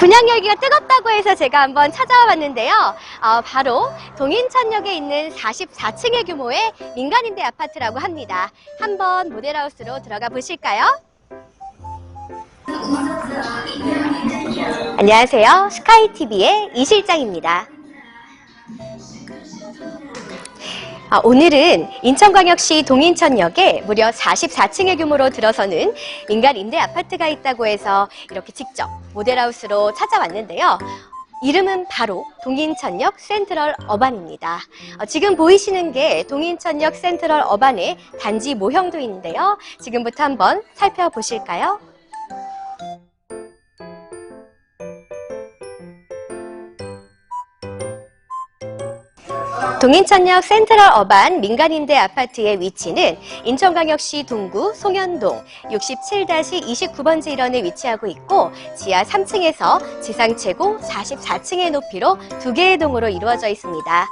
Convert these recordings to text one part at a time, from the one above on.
분양 열기가 뜨겁다고 해서 제가 한번 찾아와 봤는데요. 어, 바로 동인천역에 있는 44층의 규모의 민간임대 아파트라고 합니다. 한번 모델하우스로 들어가 보실까요? 안녕하세요. 스카이TV의 이 실장입니다. 아, 오늘은 인천광역시 동인천역에 무려 44층의 규모로 들어서는 민간 임대 아파트가 있다고 해서 이렇게 직접 모델하우스로 찾아왔는데요. 이름은 바로 동인천역 센트럴 어반입니다. 어, 지금 보이시는 게 동인천역 센트럴 어반의 단지 모형도 있는데요. 지금부터 한번 살펴보실까요? 동인천역 센트럴 어반 민간임대 아파트의 위치는 인천광역시 동구 송현동 67-29번지 일원에 위치하고 있고 지하 3층에서 지상 최고 44층의 높이로 두 개의 동으로 이루어져 있습니다.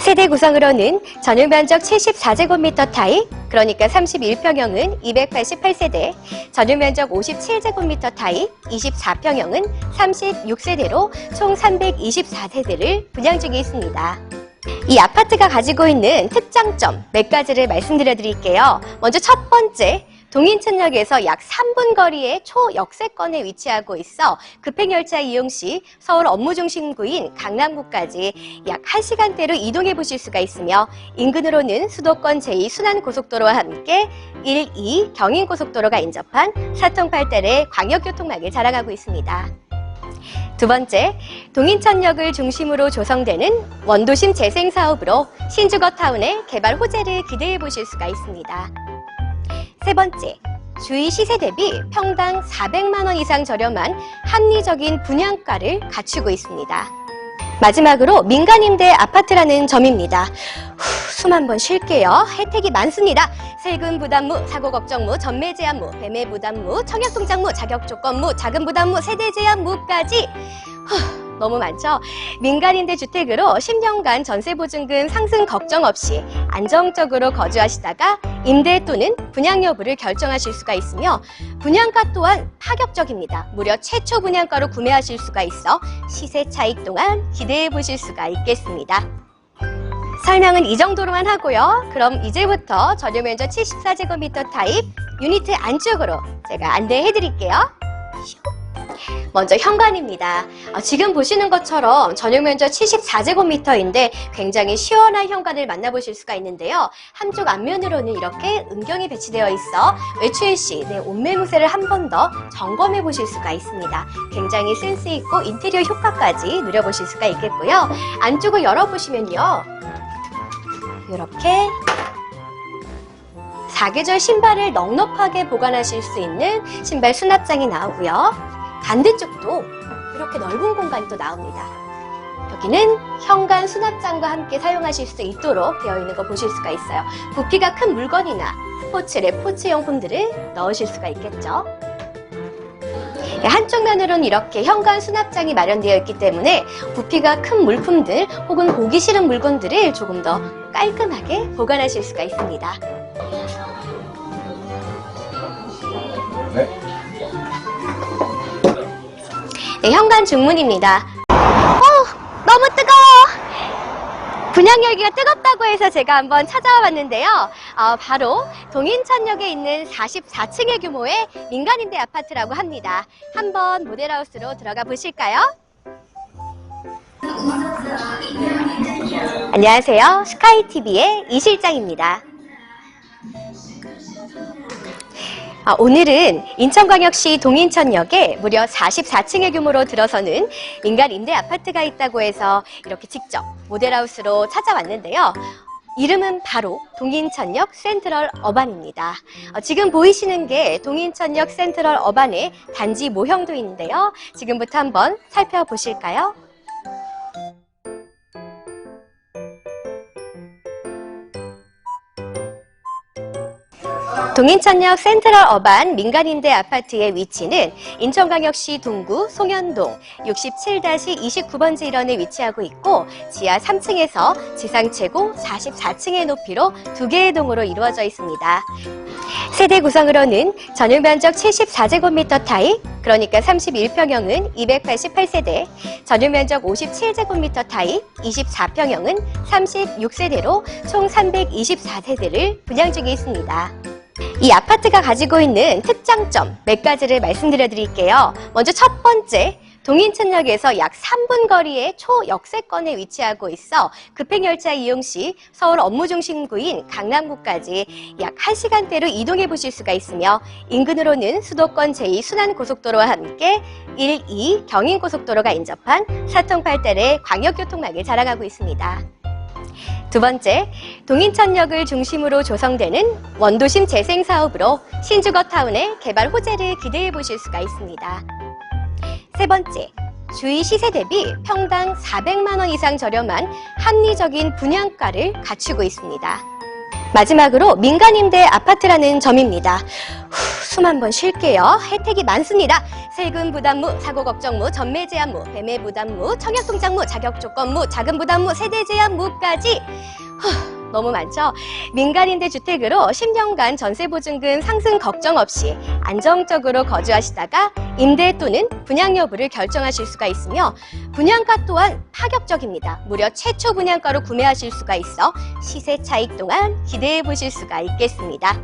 세대 구성으로는 전용 면적 74제곱미터 타입, 그러니까 31평형은 288세대, 전용 면적 57제곱미터 타입, 24평형은 36세대로 총 324세대를 분양 중에 있습니다. 이 아파트가 가지고 있는 특장점 몇 가지를 말씀드려 드릴게요. 먼저 첫 번째, 동인천역에서 약 3분 거리의 초역세권에 위치하고 있어 급행열차 이용 시 서울 업무중심구인 강남구까지 약 1시간대로 이동해 보실 수가 있으며 인근으로는 수도권 제2순환고속도로와 함께 1, 2 경인고속도로가 인접한 사통팔달의 광역교통망을 자랑하고 있습니다. 두 번째, 동인천역을 중심으로 조성되는 원도심 재생 사업으로 신주거타운의 개발 호재를 기대해 보실 수가 있습니다. 세 번째, 주위 시세 대비 평당 400만 원 이상 저렴한 합리적인 분양가를 갖추고 있습니다. 마지막으로 민간임대 아파트라는 점입니다. 후, 숨 한번 쉴게요. 혜택이 많습니다. 세금 부담무, 사고 걱정무, 전매 제한무, 매매 부담무, 청약 통장무, 자격 조건무, 자금 부담무, 세대 제한무까지 후, 너무 많죠? 민간임대 주택으로 10년간 전세 보증금 상승 걱정 없이 안정적으로 거주하시다가 임대 또는 분양 여부를 결정하실 수가 있으며 분양가 또한 파격적입니다. 무려 최초 분양가로 구매하실 수가 있어 시세 차익 동안 기대해 보실 수가 있겠습니다. 설명은 이 정도로만 하고요. 그럼 이제부터 전용 면적 74제곱미터 타입 유니트 안쪽으로 제가 안내해 드릴게요. 먼저 현관입니다. 아, 지금 보시는 것처럼 전용 면적 74제곱미터인데 굉장히 시원한 현관을 만나보실 수가 있는데요. 한쪽 앞면으로는 이렇게 음경이 배치되어 있어 외출 시 내 옷매무새를 한 번 더 점검해 보실 수가 있습니다. 굉장히 센스 있고 인테리어 효과까지 누려보실 수가 있겠고요. 안쪽을 열어보시면요. 이렇게 사계절 신발을 넉넉하게 보관하실 수 있는 신발 수납장이 나오고요. 반대쪽도 이렇게 넓은 공간이 또 나옵니다. 여기는 현관 수납장과 함께 사용하실 수 있도록 되어 있는 거 보실 수가 있어요. 부피가 큰 물건이나 스포츠의 포츠 용품들을 넣으실 수가 있겠죠. 네, 한쪽 면으로는 이렇게 현관 수납장이 마련되어 있기 때문에 부피가 큰 물품들 혹은 보기 싫은 물건들을 조금 더 깔끔하게 보관하실 수가 있습니다. 네. 네, 현관 중문입니다. 어, 너무 뜨거워! 분양 열기가 뜨겁다고 해서 제가 한번 찾아와 봤는데요. 어, 바로 동인천역에 있는 44층의 규모의 민간임대 아파트라고 합니다. 한번 모델하우스로 들어가 보실까요? 안녕하세요. 스카이TV의 이 실장입니다. 아, 오늘은 인천광역시 동인천역에 무려 44층의 규모로 들어서는 민간 임대 아파트가 있다고 해서 이렇게 직접 모델하우스로 찾아왔는데요. 이름은 바로 동인천역 센트럴 어반입니다. 어, 지금 보이시는 게 동인천역 센트럴 어반의 단지 모형도 있는데요. 지금부터 한번 살펴보실까요? 동인천역 센트럴 어반 민간임대 아파트의 위치는 인천광역시 동구 송현동 67-29번지 일원에 위치하고 있고 지하 3층에서 지상 최고 44층의 높이로 두 개의 동으로 이루어져 있습니다. 세대 구성으로는 전용 면적 74제곱미터 타입, 그러니까 31평형은 288세대, 전용 면적 57제곱미터 타입, 24평형은 36세대로 총 324세대를 분양 중에 있습니다. 이 아파트가 가지고 있는 특장점 몇 가지를 말씀드려 드릴게요. 먼저 첫 번째, 동인천역에서 약 3분 거리의 초역세권에 위치하고 있어 급행열차 이용 시 서울 업무중심구인 강남구까지 약 1시간대로 이동해 보실 수가 있으며 인근으로는 수도권 제2순환고속도로와 함께 1, 2 경인고속도로가 인접한 사통팔달의 광역교통망을 자랑하고 있습니다. 두 번째, 동인천역을 중심으로 조성되는 원도심 재생 사업으로 신주거 타운의 개발 호재를 기대해 보실 수가 있습니다. 세 번째, 주위 시세 대비 평당 400만 원 이상 저렴한 합리적인 분양가를 갖추고 있습니다. 마지막으로 민간임대 아파트라는 점입니다. 후, 숨 한번 쉴게요. 혜택이 많습니다. 세금 부담무, 사고 걱정무, 전매 제한무, 배매 부담무, 청약 통장무, 자격 조건무, 자금 부담무, 세대 제한무까지 후, 너무 많죠? 민간임대 주택으로 10년간 전세 보증금 상승 걱정 없이 안정적으로 거주하시다가 임대 또는 분양 여부를 결정하실 수가 있으며 분양가 또한 파격적입니다. 무려 최초 분양가로 구매하실 수가 있어 시세 차익 동안 기대해 보실 수가 있겠습니다.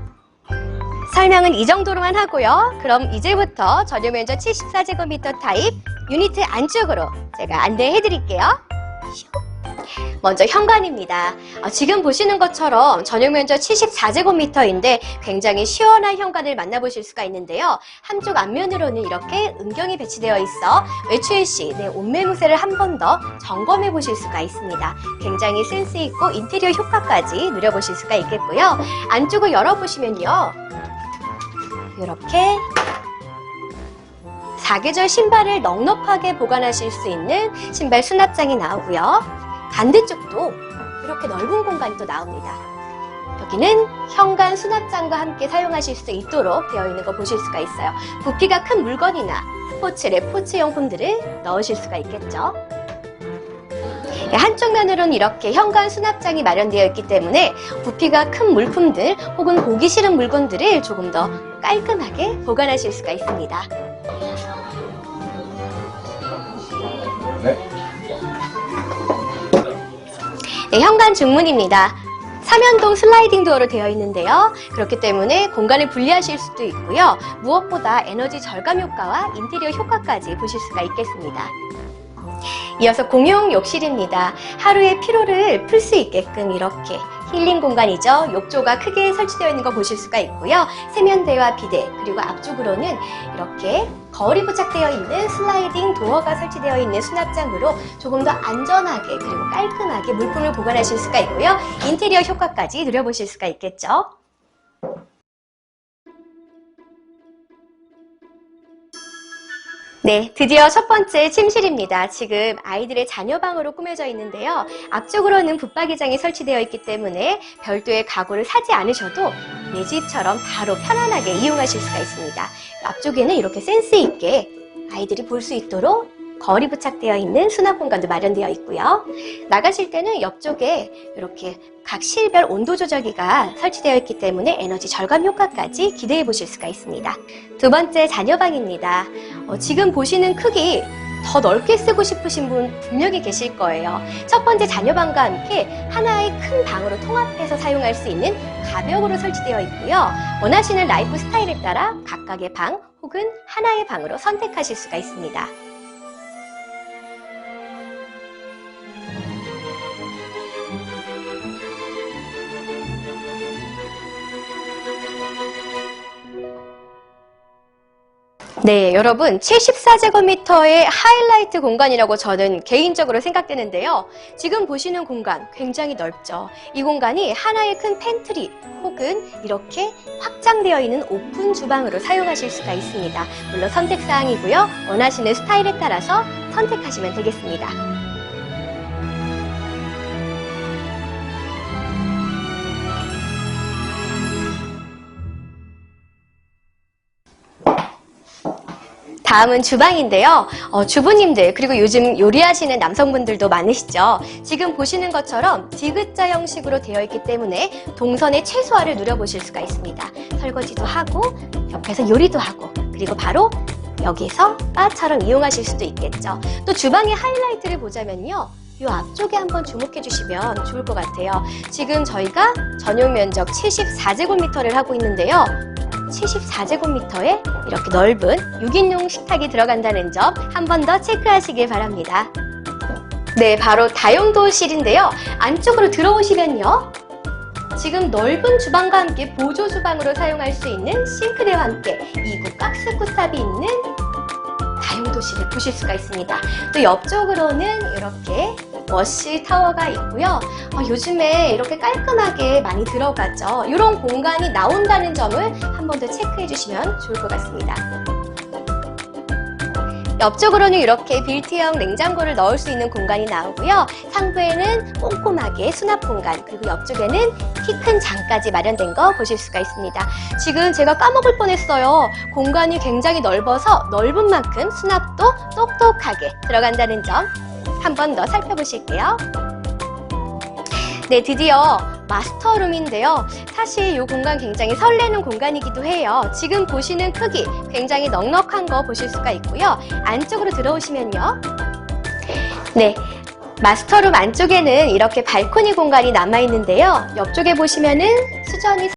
설명은 이 정도로만 하고요. 그럼 이제부터 전용 면적 74제곱미터 타입 유니트 안쪽으로 제가 안내해 드릴게요. 먼저 현관입니다. 아, 지금 보시는 것처럼 전용 면적 74제곱미터인데 굉장히 시원한 현관을 만나보실 수가 있는데요. 한쪽 앞면으로는 이렇게 음경이 배치되어 있어 외출 시내 옷매무새를 한 번 더 점검해 보실 수가 있습니다. 굉장히 센스 있고 인테리어 효과까지 누려보실 수가 있겠고요. 안쪽을 열어보시면요. 이렇게 사계절 신발을 넉넉하게 보관하실 수 있는 신발 수납장이 나오고요. 반대쪽도 이렇게 넓은 공간이 또 나옵니다. 여기는 현관 수납장과 함께 사용하실 수 있도록 되어 있는 거 보실 수가 있어요. 부피가 큰 물건이나 스포츠랩, 포츠 용품들을 넣으실 수가 있겠죠. 네, 한쪽 면으로는 이렇게 현관 수납장이 마련되어 있기 때문에 부피가 큰 물품들 혹은 보기 싫은 물건들을 조금 더 깔끔하게 보관하실 수가 있습니다. 네, 현관 중문입니다. 삼연동 슬라이딩 도어로 되어 있는데요. 그렇기 때문에 공간을 분리하실 수도 있고요. 무엇보다 에너지 절감 효과와 인테리어 효과까지 보실 수가 있겠습니다. 이어서 공용 욕실입니다. 하루의 피로를 풀 수 있게끔 이렇게 힐링 공간이죠. 욕조가 크게 설치되어 있는 거 보실 수가 있고요. 세면대와 비데 그리고 앞쪽으로는 이렇게 거울이 부착되어 있는 슬라이딩 도어가 설치되어 있는 수납장으로 조금 더 안전하게 그리고 깔끔하게 물품을 보관하실 수가 있고요. 인테리어 효과까지 누려보실 수가 있겠죠. 네, 드디어 첫 번째 침실입니다. 지금 아이들의 자녀방으로 꾸며져 있는데요. 앞쪽으로는 붙박이장이 설치되어 있기 때문에 별도의 가구를 사지 않으셔도 내 집처럼 바로 편안하게 이용하실 수가 있습니다. 앞쪽에는 이렇게 센스 있게 아이들이 볼 수 있도록 거울이 부착되어 있는 수납 공간도 마련되어 있고요. 나가실 때는 옆쪽에 이렇게 각 실별 온도 조절기가 설치되어 있기 때문에 에너지 절감 효과까지 기대해 보실 수가 있습니다. 두 번째 자녀방입니다. 어, 지금 보시는 크기 더 넓게 쓰고 싶으신 분 분명히 계실 거예요. 첫 번째 자녀방과 함께 하나의 큰 방으로 통합해서 사용할 수 있는 가벽으로 설치되어 있고요. 원하시는 라이프 스타일에 따라 각각의 방 혹은 하나의 방으로 선택하실 수가 있습니다. 네, 여러분 74제곱미터의 하이라이트 공간이라고 저는 개인적으로 생각되는데요. 지금 보시는 공간 굉장히 넓죠. 이 공간이 하나의 큰 팬트리 혹은 이렇게 확장되어 있는 오픈 주방으로 사용하실 수가 있습니다. 물론 선택사항이고요. 원하시는 스타일에 따라서 선택하시면 되겠습니다. 다음은 주방인데요. 어, 주부님들 그리고 요즘 요리하시는 남성분들도 많으시죠. 지금 보시는 것처럼 디귿자 형식으로 되어 있기 때문에 동선의 최소화를 누려보실 수가 있습니다. 설거지도 하고 옆에서 요리도 하고 그리고 바로 여기서 바처럼 이용하실 수도 있겠죠. 또 주방의 하이라이트를 보자면요. 이 앞쪽에 한번 주목해 주시면 좋을 것 같아요. 지금 저희가 전용 면적 74제곱미터를 하고 있는데요. 74제곱미터에 이렇게 넓은 6인용 식탁이 들어간다는 점 한 번 더 체크하시길 바랍니다. 네, 바로 다용도실인데요. 안쪽으로 들어오시면요. 지금 넓은 주방과 함께 보조 주방으로 사용할 수 있는 싱크대와 함께 2구 가스쿠탑이 있는 다용도실을 보실 수가 있습니다. 또 옆쪽으로는 이렇게 워시 타워가 있고요. 어, 요즘에 이렇게 깔끔하게 많이 들어가죠. 이런 공간이 나온다는 점을 한 번 더 체크해 주시면 좋을 것 같습니다. 옆쪽으로는 이렇게 빌트형 냉장고를 넣을 수 있는 공간이 나오고요. 상부에는 꼼꼼하게 수납 공간, 그리고 옆쪽에는 키 큰 장까지 마련된 거 보실 수가 있습니다. 지금 제가 까먹을 뻔했어요. 공간이 굉장히 넓어서 넓은 만큼 수납도 똑똑하게 들어간다는 점 한 번 더 살펴보실게요. 네, 드디어 마스터룸인데요. 사실 이 공간 굉장히 설레는 공간이기도 해요. 지금 보시는 크기 굉장히 넉넉한 거 보실 수가 있고요. 안쪽으로 들어오시면요. 네. 마스터룸 안쪽에는 이렇게 발코니 공간이 남아 있는데요. 옆쪽에 보시면은 수전이